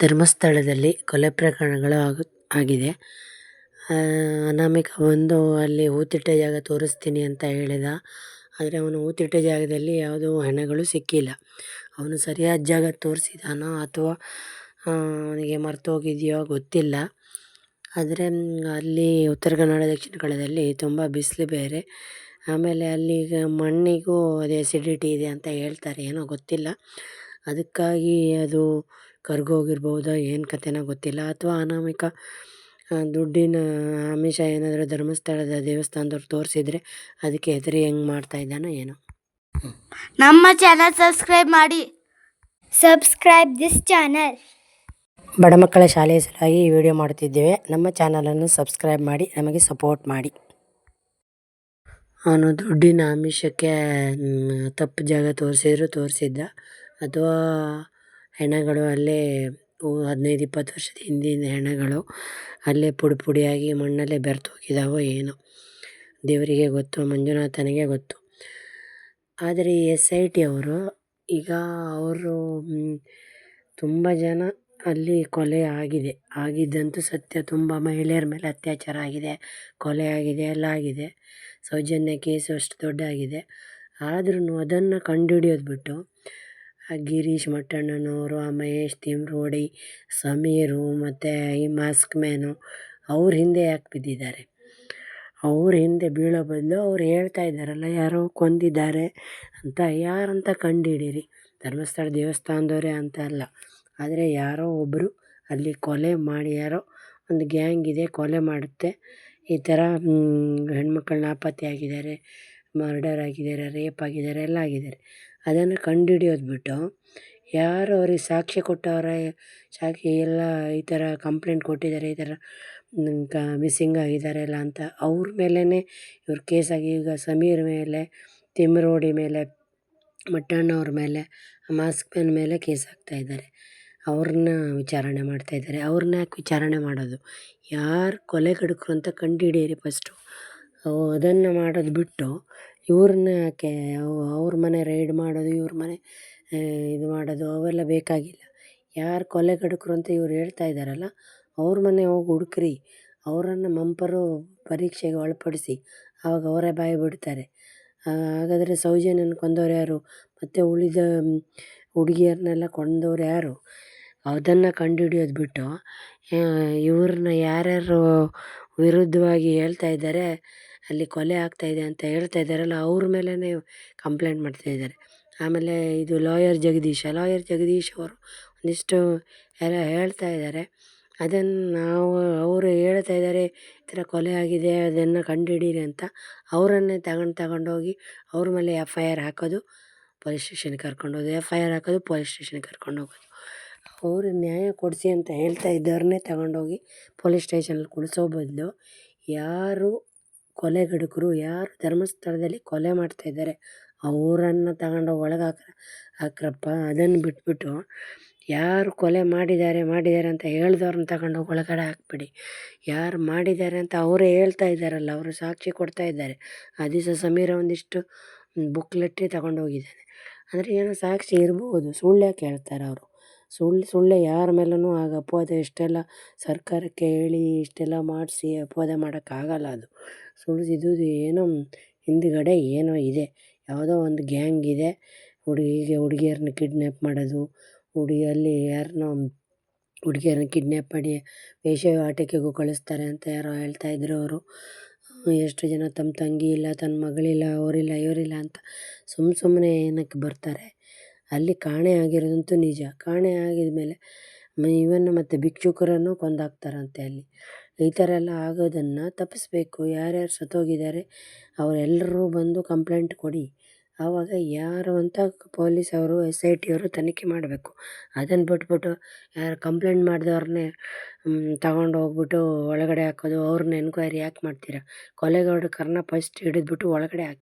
ಧರ್ಮಸ್ಥಳದಲ್ಲಿ ಕೊಲೆ ಪ್ರಕರಣಗಳು ಆಗು, ಆಗಿದೆ. ಅನಾಮಿಕ ಬಂದು ಅಲ್ಲಿ ಹೂತಿಟ್ಟ ಜಾಗ ತೋರಿಸ್ತೀನಿ ಅಂತ ಹೇಳಿದ. ಆದರೆ ಅವನು ಹೂತಿಟ್ಟ ಜಾಗದಲ್ಲಿ ಯಾವುದೂ ಹೆಣಗಳು ಸಿಕ್ಕಿಲ್ಲ. ಅವನು ಸರಿಯಾದ ಜಾಗ ತೋರಿಸಿದಾನೋ ಅಥವಾ ಅವನಿಗೆ ಮರ್ತೋಗಿದೆಯೋ ಗೊತ್ತಿಲ್ಲ. ಆದರೆ, ಅಲ್ಲಿ ಉತ್ತರ ಕನ್ನಡ ದಕ್ಷಿಣ ಕನ್ನಡದಲ್ಲಿ ತುಂಬ ಬಿಸಿಲು ಬೇರೆ. ಆಮೇಲೆ ಅಲ್ಲಿ ಈಗ ಮಣ್ಣಿಗೂ ಅದು ಎಸಿಡಿಟಿ ಇದೆ ಅಂತ ಹೇಳ್ತಾರೆ, ಏನೋ ಗೊತ್ತಿಲ್ಲ. ಅದಕ್ಕಾಗಿ ಅದು ಕರ್ಗೋಗಿರ್ಬೋದೋ ಏನು ಕತೆನೋ ಗೊತ್ತಿಲ್ಲ. ಅಥವಾ ಅನಾಮಿಕ ದುಡ್ಡಿನ ಆಮಿಷ ಏನಾದರೂ ಧರ್ಮಸ್ಥಳದ ದೇವಸ್ಥಾನದವ್ರು ತೋರಿಸಿದ್ರೆ ಅದಕ್ಕೆ ಹೆದರಿ ಹೆಂಗೆ ಮಾಡ್ತಾ ಇದ್ದಾನೋ ಏನೋ. ನಮ್ಮ ಚಾನಲ್ ಸಬ್ಸ್ಕ್ರೈಬ್ ಮಾಡಿ. ಸಬ್ಸ್ಕ್ರೈಬ್ ದಿಸ್ ಚಾನಲ್ ಬಡ ಮಕ್ಕಳ ಶಾಲೆಯ ಸಲುವಾಗಿ ಈ ವಿಡಿಯೋ ಮಾಡುತ್ತಿದ್ದೇವೆ. ನಮ್ಮ ಚಾನಲನ್ನು ಸಬ್ಸ್ಕ್ರೈಬ್ ಮಾಡಿ ನಮಗೆ ಸಪೋರ್ಟ್ ಮಾಡಿ. ಅವನು ದುಡ್ಡಿನ ಆಮಿಷಕ್ಕೆ ತಪ್ಪು ಜಾಗ ತೋರಿಸಿದ್ರು ತೋರಿಸಿದ್ದ. ಅಥವಾ ಹೆಣಗಳು ಅಲ್ಲೇ ಹದಿನೈದು, ಇಪ್ಪತ್ತು ವರ್ಷದ ಹಿಂದಿನ ಹೆಣಗಳು ಅಲ್ಲೇ ಪುಡಿ ಪುಡಿಯಾಗಿ ಮಣ್ಣಲ್ಲೇ ಬೆರೆತೋಗಿದ್ದಾವೋ ಏನೋ. ದೇವರಿಗೆ ಗೊತ್ತು, ಮಂಜುನಾಥನಿಗೆ ಗೊತ್ತು. ಆದರೆ ಈ ಎಸ್ ಐ ಟಿ ಅವರು ಈಗ ಅವರು ತುಂಬ ಜನ ಅಲ್ಲಿ ಕೊಲೆ ಆಗಿದೆ. ಆಗಿದ್ದಂತೂ ಸತ್ಯ, ತುಂಬ ಮಹಿಳೆಯರ ಮೇಲೆ ಅತ್ಯಾಚಾರ ಆಗಿದೆ, ಕೊಲೆ ಆಗಿದೆ, ಎಲ್ಲ ಆಗಿದೆ. ಸೌಜನ್ಯ ಕೇಸು ಅಷ್ಟು ದೊಡ್ಡದಾಗಿದೆ. ಆದ್ರೂ ಅದನ್ನು ಕಂಡುಹಿಡಿಯೋದು ಬಿಟ್ಟು ಆ ಗಿರೀಶ್ ಮಟ್ಟಣ್ಣನವರು, ಆ ಮಹೇಶ್ ತಿಮ್ರೋಡಿ, ಸಮೀರು ಮತ್ತು ಈ ಮಾಸ್ಕ್ ಮ್ಯಾನು ಅವ್ರ ಹಿಂದೆ ಯಾಕೆ ಬಿದ್ದಿದ್ದಾರೆ? ಅವ್ರ ಹಿಂದೆ ಬೀಳೋ ಬದಲು ಅವ್ರು ಹೇಳ್ತಾ ಇದ್ದಾರಲ್ಲ, ಯಾರೋ ಕೊಂದಿದ್ದಾರೆ ಅಂತ, ಯಾರಂತ ಕಂಡುಹಿಡೀರಿ ಧರ್ಮಸ್ಥಳ ದೇವಸ್ಥಾನದವರೇ ಅಂತ ಅಲ್ಲ. ಆದರೆ ಯಾರೋ ಒಬ್ಬರು ಅಲ್ಲಿ ಕೊಲೆ ಮಾಡಿ, ಯಾರೋ ಒಂದು ಗ್ಯಾಂಗ್ ಇದೆ ಕೊಲೆ ಮಾಡುತ್ತೆ. ಈ ಥರ ಹೆಣ್ಮಕ್ಳು ನಾಪತ್ತೆಯಾಗಿದ್ದಾರೆ ಮರ್ಡರ್ ಆಗಿದ್ದಾರೆ, ರೇಪ್ ಆಗಿದ್ದಾರೆ, ಎಲ್ಲ ಆಗಿದ್ದಾರೆ. ಅದನ್ನು ಕಂಡುಹಿಡಿಯೋದು ಬಿಟ್ಟು, ಯಾರು ಅವ್ರಿಗೆ ಸಾಕ್ಷಿ ಕೊಟ್ಟವರೇ ಸಾಕ್ಷಿ ಎಲ್ಲ ಈ ಥರ ಕಂಪ್ಲೇಂಟ್ ಕೊಟ್ಟಿದ್ದಾರೆ, ಈ ಥರ ಕ, ಮಿಸ್ಸಿಂಗ್ ಆಗಿದ್ದಾರೆ ಎಲ್ಲ ಅಂತ ಅವ್ರ ಮೇಲೇ ಇವ್ರ ಕೇಸಾಗಿ ಈಗ ಸಮೀರ್ ಮೇಲೆ, ತಿಮ್ರೋಡಿ ಮೇಲೆ ಮಟ್ಟಣ್ಣವ್ರ ಮೇಲೆ, ಮಾಸ್ಕ್ ಮ್ಯಾನ್ ಮೇಲೆ ಕೇಸ್ ಹಾಕ್ತಾಯಿದ್ದಾರೆ ಅವ್ರನ್ನ ವಿಚಾರಣೆ ಮಾಡ್ತಾಯಿದ್ದಾರೆ ಅವ್ರನ್ನ ಯಾಕೆ ವಿಚಾರಣೆ ಮಾಡೋದು? ಯಾರು ಕೊಲೆಗಡುಕರು ಅಂತ ಕಂಡುಹಿಡಿಯಿರಿ ಫಸ್ಟು ಅದನ್ನು ಮಾಡೋದು ಬಿಟ್ಟು ಇವ್ರನ್ನ ಯಾಕೆ ಅವ್ರ ಮನೆ ರೈಡ್ ಮಾಡೋದು, ಇವ್ರ ಮನೆ ಇದು ಮಾಡೋದು, ಅವೆಲ್ಲ ಬೇಕಾಗಿಲ್ಲ. ಯಾರು ಕೊಲೆಗಡುಕರು ಅಂತ ಇವ್ರು ಹೇಳ್ತಾ ಇದ್ದಾರಲ್ಲ, ಅವ್ರ ಮನೆ ಹೋಗಿ ಹುಡುಕ್ರಿ. ಅವರನ್ನು ಮಂಪರು ಪರೀಕ್ಷೆಗೆ ಒಳಪಡಿಸಿ. ಆವಾಗ ಅವರೇ ಬಾಯಿ ಬಿಡ್ತಾರೆ. ಹಾಗಾದರೆ ಸೌಜನ್ಯನ ಕೊಂದವ್ರು ಯಾರು? ಮತ್ತು ಉಳಿದ ಹುಡುಗಿಯರನ್ನೆಲ್ಲ ಕೊಂದವ್ರು ಯಾರು? ಅದನ್ನು ಕಂಡುಹಿಡಿಯೋದು ಬಿಟ್ಟು ಇವ್ರನ್ನ ಯಾರ್ಯಾರು ವಿರುದ್ಧವಾಗಿ ಹೇಳ್ತಾ ಇದ್ದಾರೆ ಅಲ್ಲಿ ಕೊಲೆ ಆಗ್ತಾಯಿದೆ ಅಂತ ಹೇಳ್ತಾ ಇದ್ದಾರಲ್ಲ, ಅವ್ರ ಮೇಲೇ ಕಂಪ್ಲೇಂಟ್ ಮಾಡ್ತಾ ಇದ್ದಾರೆ. ಆಮೇಲೆ ಇದು ಲಾಯರ್ ಜಗದೀಶ ಲಾಯರ್ ಜಗದೀಶ್ ಅವರು ಒಂದಿಷ್ಟು ಎಲ್ಲ ಹೇಳ್ತಾ ಇದ್ದಾರೆ. ಅದನ್ನು ನಾವು, ಅವರು ಹೇಳ್ತಾ ಇದ್ದಾರೆ, ಈ ಥರ ಕೊಲೆ ಆಗಿದೆ, ಅದನ್ನು ಕಂಡುಹಿಡೀರಿ ಅಂತ ಅವರನ್ನೇ ತಗೊಂಡು ತಗೊಂಡೋಗಿ ಅವ್ರ ಮೇಲೆ ಎಫ್ ಐ ಆರ್ ಹಾಕೋದು ಪೊಲೀಸ್ ಸ್ಟೇಷನ್ಗೆ ಕರ್ಕೊಂಡೋಗೋದು ಎಫ್ ಐ ಆರ್ ಹಾಕೋದು ಪೊಲೀಸ್ ಸ್ಟೇಷನ್ಗೆ ಕರ್ಕೊಂಡು ಹೋಗೋದು. ಅವರು ನ್ಯಾಯ ಕೊಡಿಸಿ ಅಂತ ಹೇಳ್ತಾ ಇದ್ದವ್ರನ್ನೇ ತಗೊಂಡೋಗಿ ಪೊಲೀಸ್ ಸ್ಟೇಷನಲ್ಲಿ ಕುಡಿಸೋ ಬದಲು ಯಾರು ಕೊಲೆಗಡುಕರು ಯಾರು ಧರ್ಮಸ್ಥಳದಲ್ಲಿ ಕೊಲೆ ಮಾಡ್ತಾ ಇದ್ದಾರೆ, ಅವರನ್ನು ತಗೊಂಡೋಗಿ ಒಳಗೆ ಹಾಕ ಹಾಕ್ರಪ್ಪ, ಅದನ್ನು ಬಿಟ್ಬಿಟ್ಟು ಯಾರು ಕೊಲೆ ಮಾಡಿದ್ದಾರೆ ಮಾಡಿದ್ದಾರೆ ಅಂತ ಹೇಳ್ದವ್ರನ್ನ ತಗೊಂಡೋಗಿ ಒಳಗಡೆ ಹಾಕ್ಬಿಡಿ. ಯಾರು ಮಾಡಿದ್ದಾರೆ ಅಂತ ಅವರೇ ಹೇಳ್ತಾ ಇದ್ದಾರಲ್ಲ, ಅವರು ಸಾಕ್ಷಿ ಕೊಡ್ತಾ ಇದ್ದಾರೆ. ಆ ದಿವಸ ಸಮೀರ ಒಂದಿಷ್ಟು ಬುಕ್ಲೆಟ್ಟೇ ತಗೊಂಡೋಗಿದ್ದಾನೆ ಅಂದರೆ ಏನೋ ಸಾಕ್ಷಿ ಇರ್ಬೋದು ಸುಳ್ಳು ಯಾಕೆ ಹೇಳ್ತಾರೆ ಅವರು. ಸುಳ್ಳು ಸುಳ್ಳೆ ಯಾರ ಮೇಲೂ ಆಗ ಅಪವಾದ ಇಷ್ಟೆಲ್ಲ ಸರ್ಕಾರಕ್ಕೆ ಹೇಳಿ ಇಷ್ಟೆಲ್ಲ ಮಾಡಿಸಿ ಅಪವಾದ ಮಾಡೋಕ್ಕಾಗಲ್ಲ ಅದು. ಸುಳ್ಳು ಇದು ಏನೋ ಹಿಂದುಗಡೆ ಏನೋ ಇದೆ. ಯಾವುದೋ ಒಂದು ಗ್ಯಾಂಗ್ ಇದೆ. ಹುಡುಗಿಗೆ ಹುಡುಗಿಯರನ್ನ ಕಿಡ್ನ್ಯಾಪ್ ಮಾಡೋದು. ಹುಡುಗಿಯಲ್ಲಿ ಯಾರನ್ನೋ ಹುಡುಗಿಯರನ್ನ ಕಿಡ್ನ್ಯಾಪ್ ಮಾಡಿ ವೇಶ್ಯಾವಾಟಿಕೆಗೂ ಕಳಿಸ್ತಾರೆ ಅಂತ ಯಾರೋ ಹೇಳ್ತಾ ಇದ್ದರು ಅವರು. ಎಷ್ಟು ಜನ ತಮ್ಮ ತಂಗಿ ಇಲ್ಲ, ತನ್ನ ಮಗಳಿಲ್ಲ, ಅವರಿಲ್ಲ, ಇವರಿಲ್ಲ ಅಂತ ಸುಮ್ಮ ಸುಮ್ಮನೆ ಏನಕ್ಕೆ ಬರ್ತಾರೆ? ಅಲ್ಲಿ ಕಾಣೆ ಆಗಿರೋದಂತೂ ನಿಜ. ಕಾಣೆ ಆಗಿದ ಮೇಲೆ ಇವನ್ ಮತ್ತು ಭಿಕ್ಷುಕರನ್ನು ಕೊಂದಾಕ್ತಾರಂತೆ ಅಲ್ಲಿ. ಈ ಥರ ಎಲ್ಲ ಆಗೋದನ್ನು ತಪ್ಪಿಸ್ಬೇಕು. ಯಾರ್ಯಾರು ಸತ್ತೋಗಿದ್ದಾರೆ, ಅವರೆಲ್ಲರೂ ಬಂದು ಕಂಪ್ಲೇಂಟ್ ಕೊಡಿ. ಆವಾಗ ಯಾರು ಅಂತ ಪೊಲೀಸವರು ಎಸ್ ಐ ಟಿಯವರು ತನಿಖೆ ಮಾಡಬೇಕು. ಅದನ್ನು ಬಿಟ್ಬಿಟ್ಟು ಯಾರು ಕಂಪ್ಲೇಂಟ್ ಮಾಡಿದವ್ರನ್ನೇ ತಗೊಂಡು ಹೋಗ್ಬಿಟ್ಟು ಒಳಗಡೆ ಹಾಕೋದು ಅವ್ರನ್ನ ಎನ್ಕ್ವೈರಿ ಯಾಕೆ ಮಾಡ್ತೀರಾ? ಕೊಲೆಗಡುಕರನ್ನ ಫಸ್ಟ್ ಹಿಡಿದ್ಬಿಟ್ಟು ಒಳಗಡೆ ಹಾಕಿ